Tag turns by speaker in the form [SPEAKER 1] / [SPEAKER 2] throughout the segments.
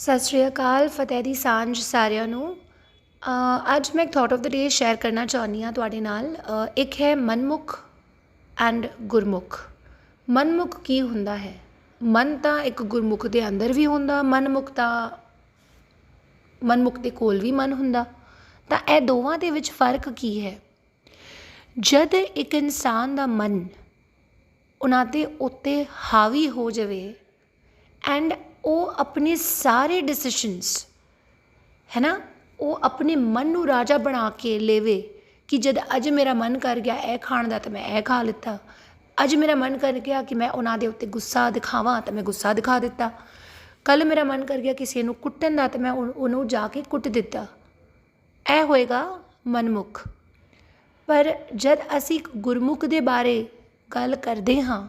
[SPEAKER 1] ਸਤਿ ਸ਼੍ਰੀ ਅਕਾਲ, ਫਤਿਹ ਦੀ ਸਾਂਝ ਸਾਰਿਆਂ ਨੂੰ। ਅੱਜ ਮੈਂ ਇੱਕ thought of the day share ਕਰਨਾ ਚਾਹੁੰਦੀ ਹਾਂ ਤੁਹਾਡੇ ਨਾਲ। ਇੱਕ ਹੈ ਮਨਮੁਖ ਐਂਡ ਗੁਰਮੁਖ। ਮਨਮੁਖ ਕੀ ਹੁੰਦਾ ਹੈ? ਮਨ ਤਾਂ ਇੱਕ ਗੁਰਮੁਖ ਦੇ ਅੰਦਰ ਵੀ ਹੁੰਦਾ, ਮਨਮੁਖ ਤਾਂ ਮਨਮੁਖ ਦੇ ਕੋਲ ਵੀ ਮਨ ਹੁੰਦਾ। ਤਾਂ ਇਹ ਦੋਵਾਂ ਦੇ ਵਿੱਚ ਫ਼ਰਕ ਕੀ ਹੈ? ਜਦ ਇੱਕ ਇਨਸਾਨ ਦਾ ਮਨ ਉਹਨਾਂ ਦੇ ਉੱਤੇ ਹਾਵੀ ਹੋ ਜਾਵੇ ਐਂਡ ਉਹ ਆਪਣੇ ਸਾਰੇ ਡਿਸੀਸ਼ਨਸ ਹੈ ਨਾ? ਉਹ ਆਪਣੇ ਮਨ ਨੂੰ ਰਾਜਾ ਬਣਾ ਕੇ ਲੈਵੇ ਕਿ ਜਦ ਅੱਜ ਮੇਰਾ ਮਨ ਕਰ ਗਿਆ ਇਹ ਖਾਣ ਦਾ ਤਾਂ ਮੈਂ ਇਹ ਖਾ ਲਿੱਤਾ। ਅੱਜ ਮੇਰਾ ਮਨ ਕਰ ਗਿਆ ਕਿ ਮੈਂ ਉਹਨਾਂ ਦੇ ਉੱਤੇ ਗੁੱਸਾ ਦਿਖਾਵਾਂ ਤਾਂ ਮੈਂ ਗੁੱਸਾ ਦਿਖਾ ਦਿੱਤਾ। ਕੱਲ ਮੇਰਾ ਮਨ ਕਰ ਗਿਆ ਕਿਸੇ ਨੂੰ ਕੁੱਟਣ ਦਾ ਤਾਂ ਮੈਂ ਉਹਨੂੰ- ਉਹਨੂੰ ਜਾ ਕੇ ਕੁੱਟ ਦਿੱਤਾ। ਇਹ ਹੋਏਗਾ ਮਨਮੁਖ। ਪਰ ਜਦ ਅਸੀਂ ਗੁਰਮੁਖ ਦੇ ਬਾਰੇ ਗੱਲ ਕਰਦੇ ਹਾਂ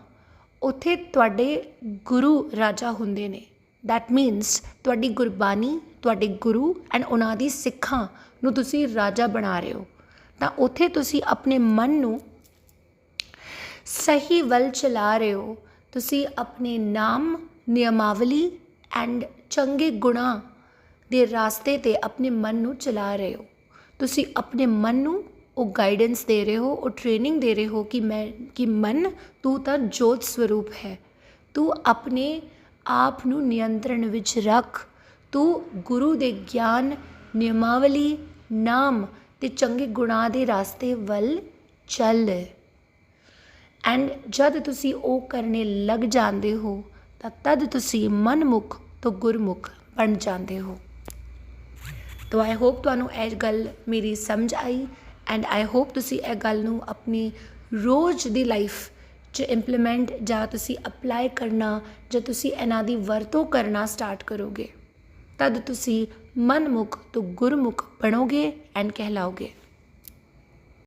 [SPEAKER 1] ਉੱਥੇ ਤੁਹਾਡੇ ਗੁਰੂ ਰਾਜਾ ਹੁੰਦੇ ਨੇ। ਦੈਟ ਮੀਨਸ ਤੁਹਾਡੀ ਗੁਰਬਾਣੀ, ਤੁਹਾਡੇ ਗੁਰੂ ਐਂਡ ਉਹਨਾਂ ਦੀ ਸਿੱਖਾਂ ਨੂੰ ਤੁਸੀਂ ਰਾਜਾ ਬਣਾ ਰਹੇ ਹੋ। ਤਾਂ ਉੱਥੇ ਤੁਸੀਂ ਆਪਣੇ ਮਨ ਨੂੰ ਸਹੀ ਵੱਲ ਚਲਾ ਰਹੇ ਹੋ। ਤੁਸੀਂ ਆਪਣੇ ਨਾਮ, ਨਿਯਮਾਵਲੀ ਐਂਡ ਚੰਗੇ ਗੁਣਾ ਦੇ ਰਾਸਤੇ ਤੇ ਆਪਣੇ ਮਨ ਨੂੰ ਚਲਾ ਰਹੇ ਹੋ। ਤੁਸੀਂ ਆਪਣੇ ਮਨ ਨੂੰ ਉਹ ਗਾਈਡੈਂਸ ਦੇ ਰਹੇ ਹੋ, ਉਹ ਟ੍ਰੇਨਿੰਗ ਦੇ ਰਹੇ ਹੋ ਕਿ ਮੈਂ, ਕਿ ਮਨ, ਤੂੰ ਤਾਂ ਜੋਤ ਸਰੂਪ ਹੈ। ਤੂੰ ਆਪਣੇ ਆਪ ਨੂੰ ਨਿਯੰਤਰਣ ਵਿੱਚ ਰੱਖ। ਤੂੰ ਗੁਰੂ ਦੇ ਗਿਆਨ, ਨਿਯਮਾਵਲੀ ਨਾਮ ਤੇ ਚੰਗੇ ਗੁਣਾਂ ਦੇ ਰਾਸਤੇ ਵੱਲ ਚੱਲ। ਐਂਡ ਜਦ ਤੁਸੀਂ ਉਹ ਕਰਨੇ ਲੱਗ ਜਾਂਦੇ ਹੋ, ਤਾਂ ਤਦ ਤੁਸੀਂ ਮਨਮੁਖ ਤੋਂ ਗੁਰਮੁਖ ਬਣ ਜਾਂਦੇ ਹੋ। ਤੋ ਆਈ ਹੋਪ ਤੁਹਾਨੂੰ ਇਹ ਗੱਲ ਮੇਰੀ ਸਮਝ ਆਈ। ਐਂਡ ਆਈ ਹੋਪ ਤੁਸੀਂ ਇਹ ਗੱਲ ਨੂੰ ਆਪਣੀ ਰੋਜ਼ ਦੀ ਲਾਈਫ 'ਚ ਇੰਪਲੀਮੈਂਟ ਜਾਂ ਤੁਸੀਂ ਅਪਲਾਈ ਕਰਨਾ ਜਾਂ ਤੁਸੀਂ ਇਹਨਾਂ ਦੀ ਵਰਤੋਂ ਕਰਨਾ ਸਟਾਰਟ ਕਰੋਗੇ, ਤਦ ਤੁਸੀਂ ਮਨਮੁਖ ਤੋਂ ਗੁਰਮੁਖ ਬਣੋਗੇ ਐਂਡ ਕਹਿਲਾਓਗੇ।